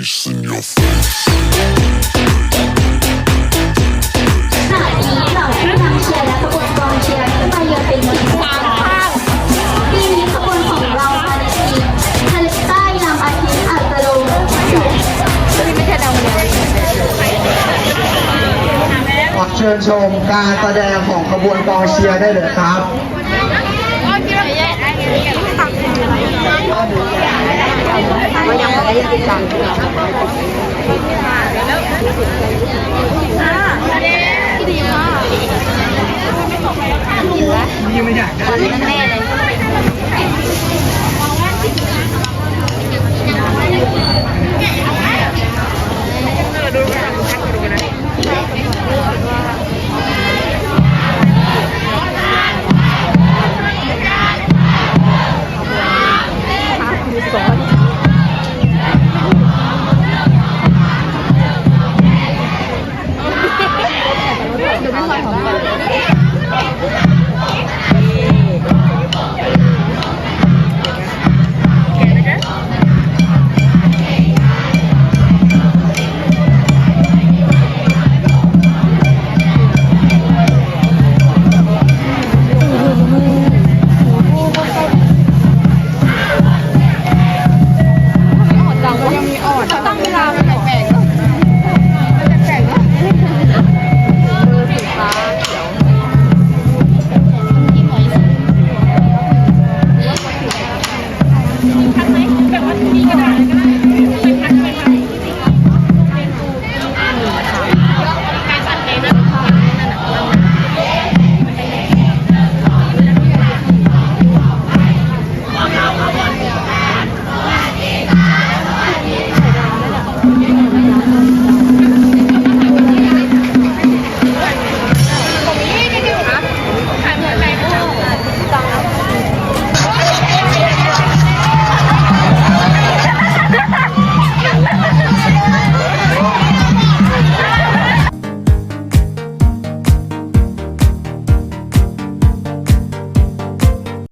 face in your face. ขณะนี้เหล่าผู้นำเชียร์และขบวนกองเชียร์ขึ้นมาเยือนเป็นทีมสามข้างปีนี้ขบวนของเรามาในทีมทะเลใต้นำอาทิตย์อัสโลมขอเชิญชมการแสดงของขบวนกองเชียร์ได้เลยครับ ข hơi hồng